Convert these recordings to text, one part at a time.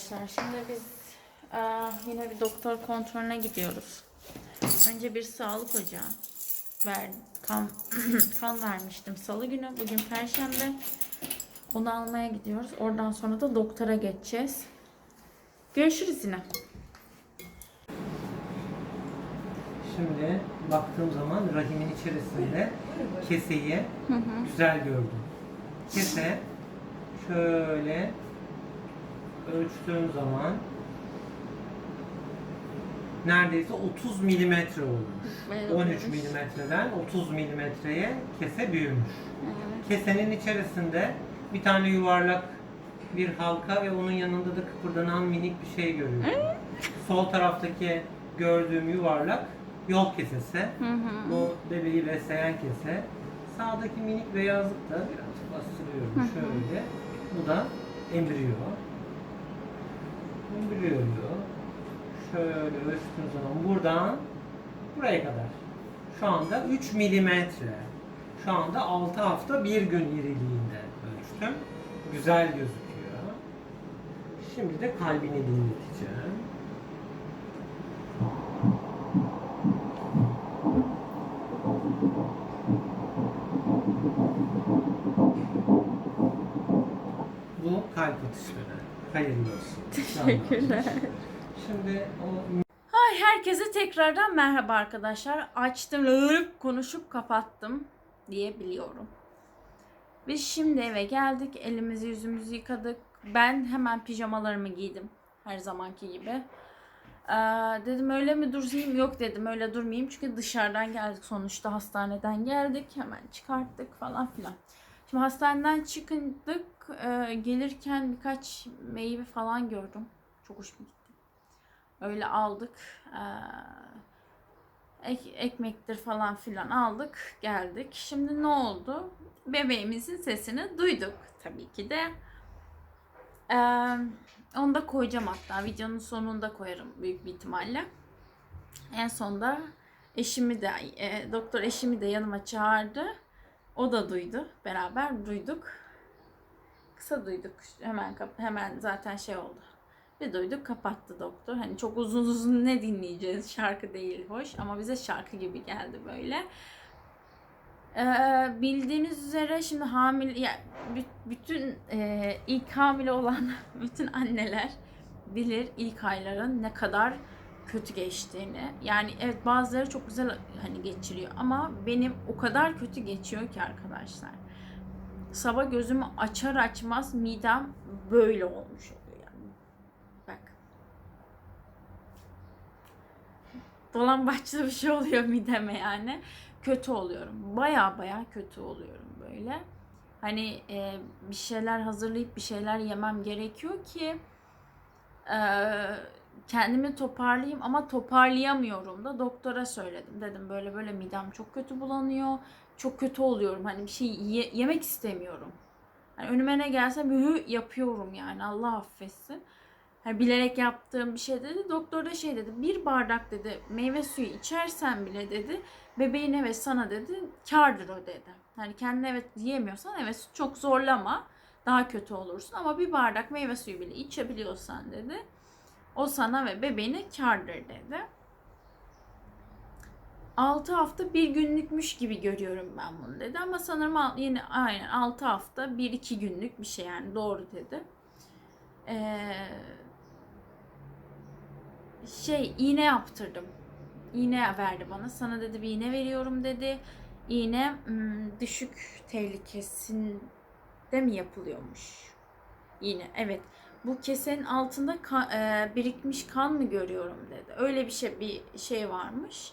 arkadaşlar. Şimdi biz eee, yine bir doktor kontrolüne gidiyoruz. Önce bir sağlık ocağı ver, kan, kan vermiştim salı günü. Bugün perşembe. Onu almaya gidiyoruz. Oradan sonra da doktora geçeceğiz. Görüşürüz yine. Şimdi baktığım zaman rahimin içerisinde keseyi güzel gördüm. Kese şöyle ölçtüğüm zaman neredeyse 30 milimetre olmuş. 13 milimetreden 30 milimetreye kese büyümüş. Kesenin içerisinde bir tane yuvarlak bir halka ve onun yanında da kıpırdanan minik bir şey görüyorum. Sol taraftaki gördüğüm yuvarlak yol kesesi. Bu bebeği besleyen kese. Sağdaki minik beyazlık da birazcık bastırıyorum şöyle. Bu da embriyo. Embriyoyu şöyle ölçtüğüm zaman buradan buraya kadar. Şu anda 3 milimetre. Şu anda 6 hafta bir gün iriliğinde ölçtüm. Güzel gözüküyor. Şimdi de kalbini dinleteceğim. Bu kalp atışları. Hayırlı olsun. Teşekkürler. Şimdi o Ay herkese tekrardan merhaba arkadaşlar. Açtım, lırıp konuşup kapattım diyebiliyorum. Biz şimdi eve geldik. Elimizi yüzümüzü yıkadık. Ben hemen pijamalarımı giydim. Her zamanki gibi. Ee, dedim öyle mi durayım? Yok dedim öyle durmayayım. Çünkü dışarıdan geldik sonuçta hastaneden geldik. Hemen çıkarttık falan filan. Şimdi hastaneden çıkındık. Ee, gelirken birkaç meyve falan gördüm. Çok hoşuma gitti. Öyle aldık. Ee, ek- ekmektir falan filan aldık. Geldik. Şimdi ne oldu? Bebeğimizin sesini duyduk. Tabii ki de. Ee, onu da koyacağım hatta. Videonun sonunda koyarım büyük bir ihtimalle. En sonda eşimi de, e, doktor eşimi de yanıma çağırdı. O da duydu. Beraber duyduk. Kısa duyduk. Hemen hemen zaten şey oldu. Bir duyduk kapattı doktor. Hani çok uzun uzun ne dinleyeceğiz? Şarkı değil hoş ama bize şarkı gibi geldi böyle. Ee, bildiğiniz üzere şimdi hamile ya, bü- bütün e, ilk hamile olan bütün anneler bilir ilk ayların ne kadar kötü geçtiğini. Yani evet bazıları çok güzel hani geçiriyor ama benim o kadar kötü geçiyor ki arkadaşlar. Sabah gözümü açar açmaz midem böyle olmuş oluyor yani. Bak. Dolambaçlı bir şey oluyor mideme yani. Kötü oluyorum. Baya baya kötü oluyorum böyle. Hani e, bir şeyler hazırlayıp bir şeyler yemem gerekiyor ki e, kendimi toparlayayım ama toparlayamıyorum da doktora söyledim. Dedim böyle böyle midem çok kötü bulanıyor. Çok kötü oluyorum. Hani bir şey ye- yemek istemiyorum. Hani önüme ne gelse mühü yapıyorum yani Allah affetsin. Hani bilerek yaptığım bir şey dedi. Doktor da şey dedi. Bir bardak dedi meyve suyu içersen bile dedi. Bebeğine ve sana dedi kardır o dedi. Hani kendine evet diyemiyorsan evet çok zorlama. Daha kötü olursun ama bir bardak meyve suyu bile içebiliyorsan dedi. O sana ve bebeğine kardır dedi. 6 hafta bir günlükmüş gibi görüyorum ben bunu dedi ama sanırım yine aynen 6 hafta 1-2 günlük bir şey yani doğru dedi. Ee, şey iğne yaptırdım. İğne verdi bana. Sana dedi bir iğne veriyorum dedi. İğne hmm, düşük tehlikesinde mi yapılıyormuş? İğne evet. Bu kesenin altında ka- e, birikmiş kan mı görüyorum dedi. Öyle bir şey bir şey varmış.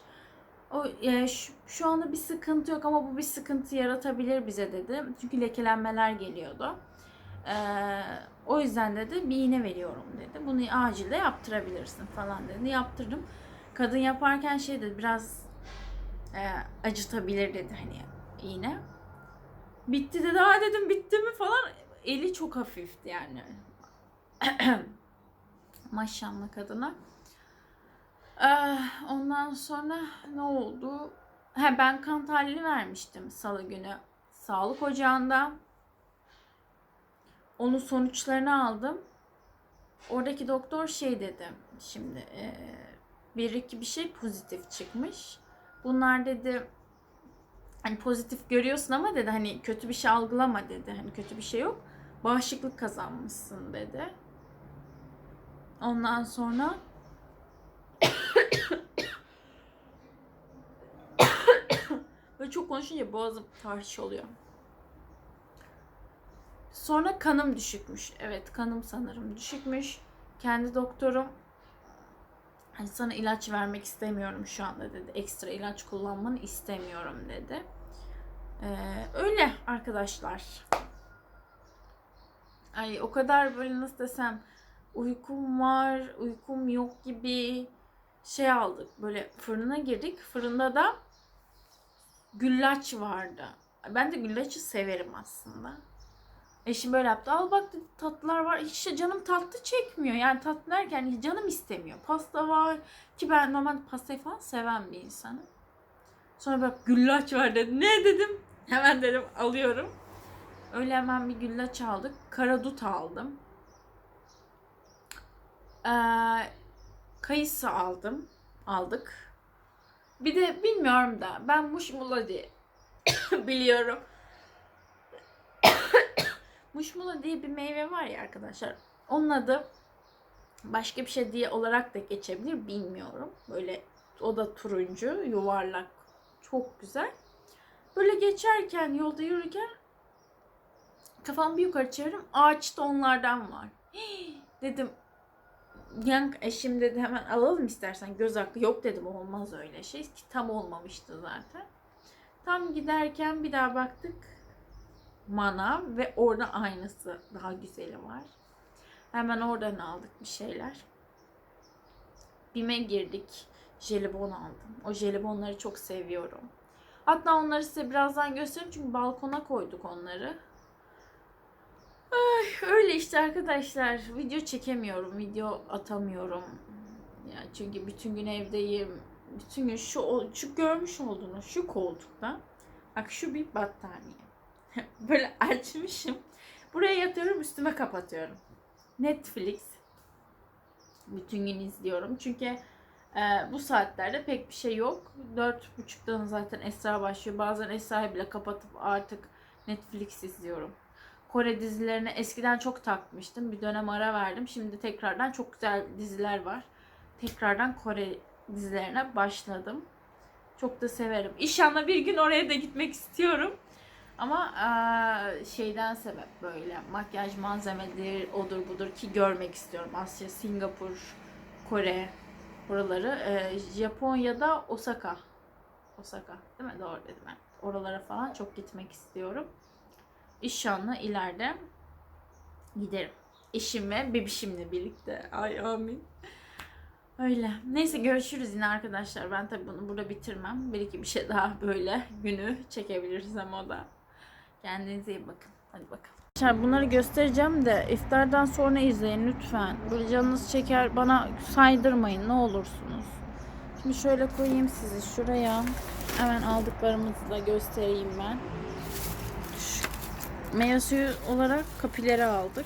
O e, şu, şu anda bir sıkıntı yok ama bu bir sıkıntı yaratabilir bize dedi. Çünkü lekelenmeler geliyordu. Ee, o yüzden dedi bir iğne veriyorum dedi. Bunu acilde yaptırabilirsin falan dedi. Yaptırdım. Kadın yaparken şey dedi biraz e, acıtabilir dedi hani iğne. Bitti dedi. Aa dedim bitti mi falan. Eli çok hafifti yani. Maşallah kadına. Ee, ondan sonra ne oldu? Ha, ben kan tahlili vermiştim salı günü sağlık ocağında. Onun sonuçlarını aldım. oradaki doktor şey dedi şimdi e, bir iki bir şey pozitif çıkmış. Bunlar dedi hani pozitif görüyorsun ama dedi hani kötü bir şey algılama dedi. Hani kötü bir şey yok. Bağışıklık kazanmışsın dedi. Ondan sonra Böyle çok konuşunca boğazım tahriş oluyor. Sonra kanım düşükmüş. Evet kanım sanırım düşükmüş. Kendi doktorum hani sana ilaç vermek istemiyorum şu anda dedi. Ekstra ilaç kullanmanı istemiyorum dedi. Ee, öyle arkadaşlar. Ay o kadar böyle nasıl desem uykum var, uykum yok gibi şey aldık. Böyle fırına girdik. Fırında da güllaç vardı. Ben de güllaçı severim aslında. Eşim böyle yaptı. Al bak dedi, tatlılar var. Hiç canım tatlı çekmiyor. Yani tatlı derken canım istemiyor. Pasta var. Ki ben normalde pastayı falan seven bir insanım. Sonra bak güllaç var dedi. Ne dedim? Hemen dedim alıyorum. Öyle hemen bir güllaç aldık. Karadut aldım. Ee, kayısı aldım. Aldık. Bir de bilmiyorum da ben muşmula diye biliyorum. muşmula diye bir meyve var ya arkadaşlar. Onun adı başka bir şey diye olarak da geçebilir bilmiyorum. Böyle o da turuncu, yuvarlak. Çok güzel. Böyle geçerken, yolda yürürken kafamı bir yukarı çeviririm. Ağaçta onlardan var. Hii, dedim yan eşim dedi hemen alalım istersen göz hakkı. Yok dedim olmaz öyle şey ki tam olmamıştı zaten. Tam giderken bir daha baktık manav ve orada aynısı daha güzeli var. Hemen oradan aldık bir şeyler. Bime girdik. Jelibon aldım. O jelibonları çok seviyorum. Hatta onları size birazdan göstereyim çünkü balkona koyduk onları. Ay, öyle işte arkadaşlar. Video çekemiyorum, video atamıyorum. Ya çünkü bütün gün evdeyim. Bütün gün şu şu görmüş olduğunuz şu koltukta. Bak şu bir battaniye. Böyle açmışım. Buraya yatıyorum, üstüme kapatıyorum. Netflix. Bütün gün izliyorum. Çünkü e, bu saatlerde pek bir şey yok. Dört buçuktan zaten Esra başlıyor. Bazen Esra'yı bile kapatıp artık Netflix izliyorum. Kore dizilerine eskiden çok takmıştım. Bir dönem ara verdim. Şimdi tekrardan çok güzel diziler var. Tekrardan Kore dizilerine başladım. Çok da severim. İnşallah bir gün oraya da gitmek istiyorum. Ama şeyden sebep böyle makyaj malzemeleri odur budur ki görmek istiyorum. Asya, Singapur, Kore buraları. Eee, Japonya'da Osaka. Osaka değil mi? Doğru dedim. Oralara falan çok gitmek istiyorum. İnşallah ileride giderim. Eşim bebişimle birlikte. Ay amin. Öyle. Neyse görüşürüz yine arkadaşlar. Ben tabii bunu burada bitirmem. Bir iki bir şey daha böyle günü çekebiliriz ama o da. Kendinize iyi bakın. Hadi bakalım. Arkadaşlar bunları göstereceğim de iftardan sonra izleyin lütfen. Böyle canınız çeker bana saydırmayın ne olursunuz. Şimdi şöyle koyayım sizi şuraya. Hemen aldıklarımızı da göstereyim ben. Meyve suyu olarak kapileri aldık.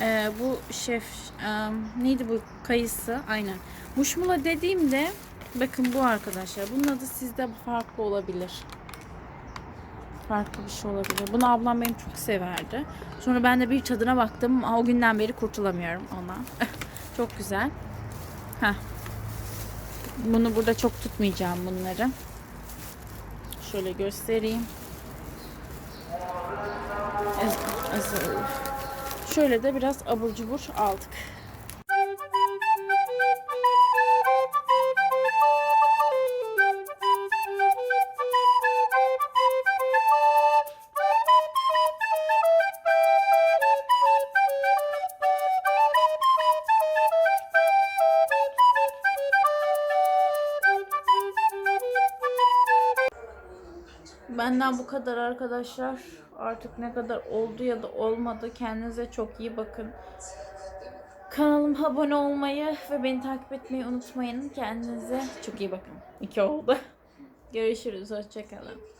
Ee, bu şef em, neydi bu kayısı aynen. Muşmula dediğimde bakın bu arkadaşlar. Bunun adı sizde farklı olabilir. Farklı bir şey olabilir. Bunu ablam benim çok severdi. Sonra ben de bir tadına baktım. O günden beri kurtulamıyorum ondan. çok güzel. Heh. Bunu burada çok tutmayacağım bunları. Şöyle göstereyim. Şöyle de biraz abur cubur aldık. Benden bu kadar arkadaşlar. Artık ne kadar oldu ya da olmadı. Kendinize çok iyi bakın. Kanalıma abone olmayı ve beni takip etmeyi unutmayın. Kendinize çok iyi bakın. İki oldu. Görüşürüz. Hoşçakalın.